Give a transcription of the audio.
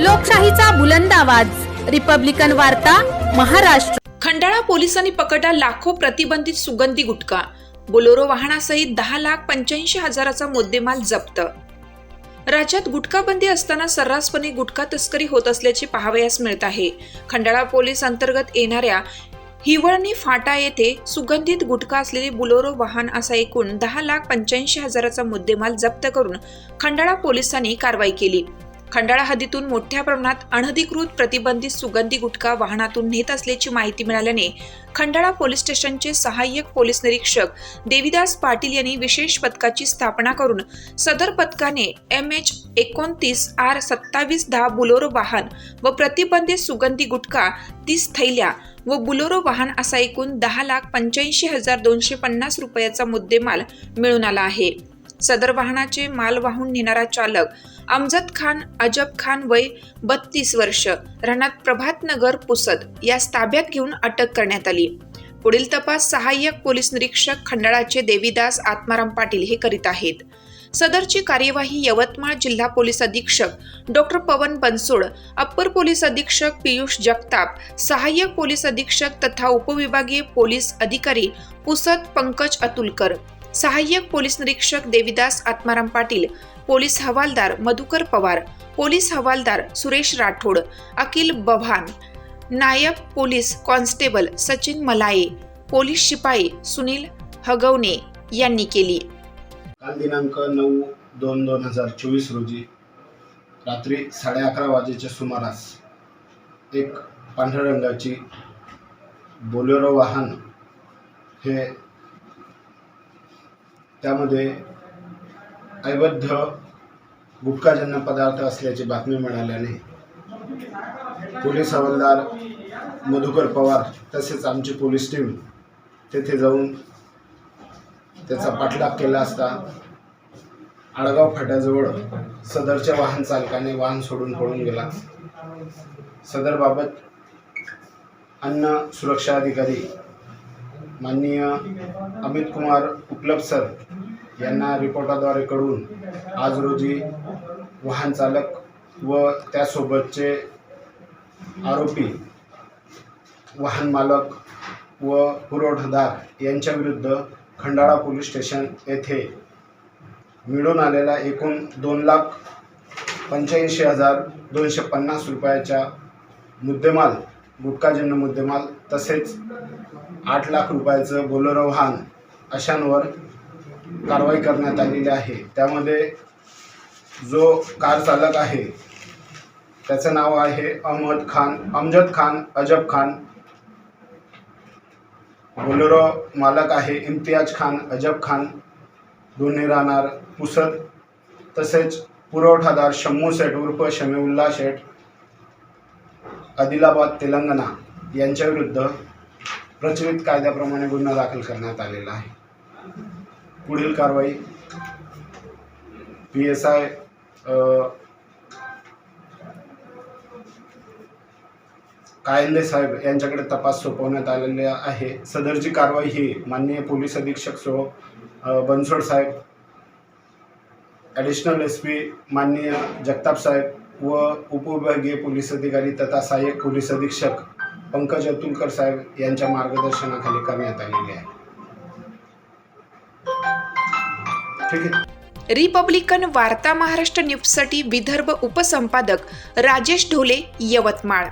लोकशाहीचा बुलंद आवाज. रिपब्लिकन वार्ता महाराष्ट्र. खंडाळा पोलिसांनी पकडला लाखो प्रतिबंधित सुगंधी गुटखा. बोलोरो वाहनासहित दहा लाख पंच्याऐंशी हजाराचा मुद्देमाल जप्त. राज्यात गुटखाबंदी असताना सर्रासपणे गुटखा तस्करी होत असल्याचे पाहावयास मिळत आहे. खंडाळा पोलीस अंतर्गत येणाऱ्या हिवळणी फाटा येथे सुगंधित गुटखा असलेले बुलोरो वाहन असा एकूण दहा लाख पंच्याऐंशी हजाराचा मुद्देमाल जप्त करून खंडाळा पोलिसांनी कारवाई केली. खंडाळा हद्दीतून मोठ्या प्रमाणात अनधिकृत प्रतिबंधित सुगंधी गुटखा वाहनातून नेत असल्याची माहिती मिळाल्याने खंडाळा पोलीस स्टेशनचे सहाय्यक पोलीस निरीक्षक देविदास पाटील यांनी विशेष पथकाची स्थापना करून सदर पथकाने एम एच एकोणतीस आर सत्तावीस दहा बुलोरो वाहन व प्रतिबंधित सुगंधी गुटखा तीस थैल्या व बुलोरो वाहन असा एकूण दहा लाख पंच्याऐंशी हजार दोनशे पन्नास रुपयाचा मुद्देमाल मिळून आला आहे. सदर वाहनाचे माल वाहून नेणारा चालक अमजद खान अजब खान वय बत्तीस वर्ष राहणार प्रभात नगर पुसद यास ताब्यात घेऊन अटक करण्यात आली. पुढील तपास सहाय्यक पोलीस निरीक्षक खंडाळाचे देवीदास आत्माराम पाटील हे करीत आहेत. सदरची कार्यवाही यवतमाळ जिल्हा पोलीस अधीक्षक doctor Pawan Bansod upper police अधीक्षक पियुष जगताप सहाय्यक पोलीस अधीक्षक तथा उपविभागीय पोलीस अधिकारी पुसद पंकज अतुलकर सहाय्यक पोलीस निरीक्षक देविदास आत्माराम पाटील पोलीस हवालदार मधुकर पवार पोलीस हवालदार सुरेश राठोड अकिल बव्हान नायब police constable Sachin Malaye police शिपाई सुनील हगवणे यांनी केली. काल दिनांक नऊ दोन दोन हजार चोवीस रोजी रात्री साडे अकरा वाजेच्या सुमारास एक पांढऱ्या रंगाची बोलेरो वाहन हे त्यामध्ये ऐबद्ध गुटखाजन्य पदार्थ असल्याची बातमी मिळाल्याने पोलीस हवालदार मधुकर पवार तसेच आमची पोलीस टीम तेथे जाऊन त्याचा पाठलाग केला असता आळगाव फाट्याजवळ सदरच्या वाहन चालकाने वाहन सोडून पळून गेला. सदरबाबत अन्न सुरक्षा अधिकारी माननीय अमित कुमार उपलब्ध सर यांना रिपोर्टाद्वारे कळून आज रोजी वाहन चालक व त्यासोबतचे आरोपी वाहन मालक व पुरवठादार यांच्या विरुद्ध खंडाळा पोलीस स्टेशन येथे मिळून आलेला एकूण दोन लाख पंच्याऐंशी हजार दोनशे पन्नास रुपयाच्या मुद्देमाल गुटखाजन्य मुद्देमाल तसेच आठ लाख रुपयाचं बोलेरो वाहन अशांवर कारवाई करण्यात आलेली आहे. त्यामध्ये जो कार चालक आहे त्याचं नाव आहे अहमद खान अमजद खान अजब खान. बोलेरो मालक आहे इम्तियाज खान अजब खान. दोन्ही राहणार पुसद तसेच पुरवठादार शम्मू शेठ उर्फ शमीउल्ला शेठ. आदिलाबाद तेलंगणा यांच्या विरुद्ध प्रचलित कायद्याप्रमाणे गुन्हा दाखल करण्यात आलेला आहे. पुढील कारवाई पी एस आय कायंदे साहेब यांच्याकडे तपास सोपवण्यात आलेला आहे. सदरची कारवाई ही माननीय पोलीस अधीक्षक सो बनसोड साहेब ॲडिशनल एस पी माननीय जगताप साहेब व उपविभागीय पोलीस अधिकारी तथा सहाय्यक पोलीस अधीक्षक पंकज अतुलकर साहेब यांच्या मार्गदर्शनाखाली करण्यात आलेली आहे. ठीक आहे. रिपब्लिकन वार्ता महाराष्ट्र न्यूजसाठी विदर्भ उपसंपादक राजेश ढोले यवतमाळ.